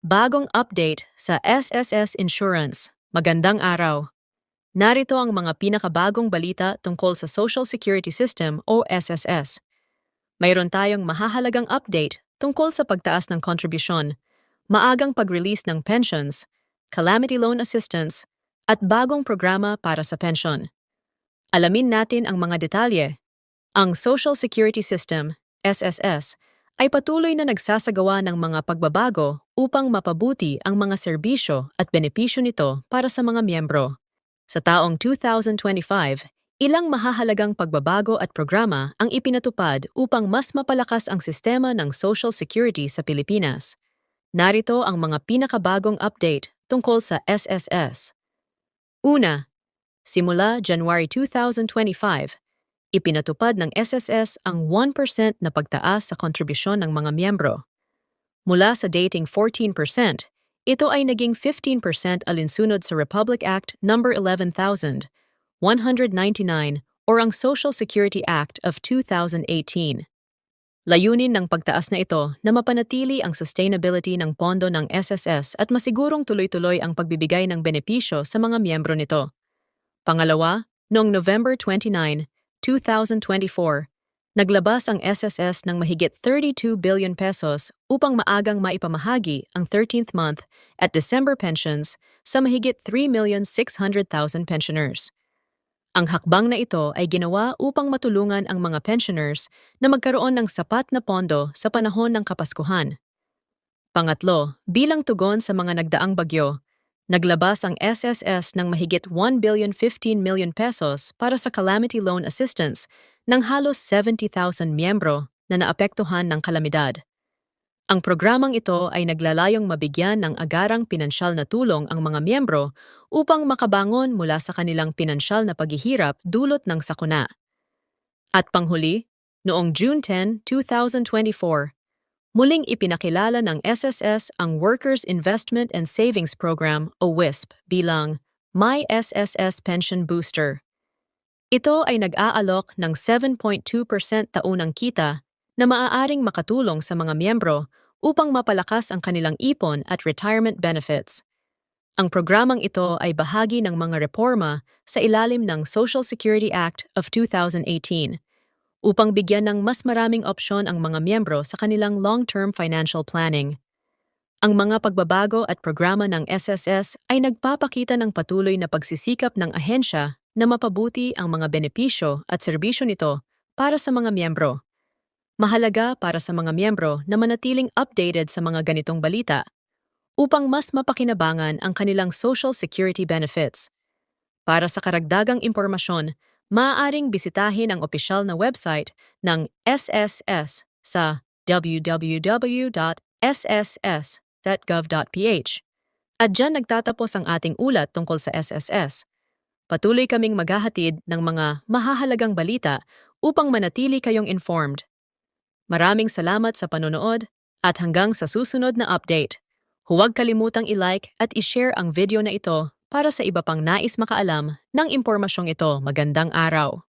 Bagong update sa SSS Insurance. Magandang araw. Narito ang mga pinakabagong balita tungkol sa Social Security System o SSS. Mayroon tayong mahahalagang update tungkol sa pagtaas ng kontribusyon, maagang pag-release ng pensions, calamity loan assistance, at bagong programa para sa pensyon. Alamin natin ang mga detalye. Ang Social Security System, SSS, ay patuloy na nagsasagawa ng mga pagbabago upang mapabuti ang mga serbisyo at benepisyo nito para sa mga miyembro. Sa taong 2025, ilang mahahalagang pagbabago at programa ang ipinatupad upang mas mapalakas ang sistema ng Social Security sa Pilipinas. Narito ang mga pinakabagong update tungkol sa SSS. Una, simula January 2025, ipinatupad ng SSS ang 1% na pagtaas sa kontribusyon ng mga miyembro. Mula sa dating 14%, ito ay naging 15% alinsunod sa Republic Act No. 11,199 or ang Social Security Act of 2018. Layunin ng pagtaas na ito na mapanatili ang sustainability ng pondo ng SSS at masigurong tuloy-tuloy ang pagbibigay ng benepisyo sa mga miyembro nito. Pangalawa, noong November 29, 2024, naglabas ang SSS ng mahigit 32 billion pesos upang maagang maipamahagi ang 13th month at December pensions sa mahigit 3,600,000 pensioners. Ang hakbang na ito ay ginawa upang matulungan ang mga pensioners na magkaroon ng sapat na pondo sa panahon ng Kapaskuhan. Pangatlo, bilang tugon sa mga nagdaang bagyo, Naglabas ang SSS ng mahigit 1 billion 15 million pesos para sa calamity loan assistance ng halos 70,000 miyembro na naapektuhan ng kalamidad. Ang programang ito ay naglalayong mabigyan ng agarang pinansyal na tulong ang mga miyembro upang makabangon mula sa kanilang pinansyal na paghihirap dulot ng sakuna. At panghuli, noong June 10, 2024, Muling ipinakilala ng SSS ang Workers Investment and Savings Program o WISP bilang My SSS Pension Booster. Ito ay nag-aalok ng 7.2% taunang kita na maaaring makatulong sa mga miyembro upang mapalakas ang kanilang ipon at retirement benefits. Ang programang ito ay bahagi ng mga reforma sa ilalim ng Social Security Act of 2018 upang bigyan ng mas maraming opsyon ang mga miyembro sa kanilang long-term financial planning. Ang mga pagbabago at programa ng SSS ay nagpapakita ng patuloy na pagsisikap ng ahensya na mapabuti ang mga benepisyo at serbisyo nito para sa mga miyembro. Mahalaga para sa mga miyembro na manatiling updated sa mga ganitong balita upang mas mapakinabangan ang kanilang social security benefits. Para sa karagdagang impormasyon, maaaring bisitahin ang opisyal na website ng SSS sa www.sss.gov.ph. At dyan nagtatapos ang ating ulat tungkol sa SSS. Patuloy kaming maghahatid ng mga mahahalagang balita upang manatili kayong informed. Maraming salamat sa panonood at hanggang sa susunod na update. Huwag kalimutang i-like at i-share ang video na ito para sa iba pang nais makaalam ng impormasyong ito. Magandang araw!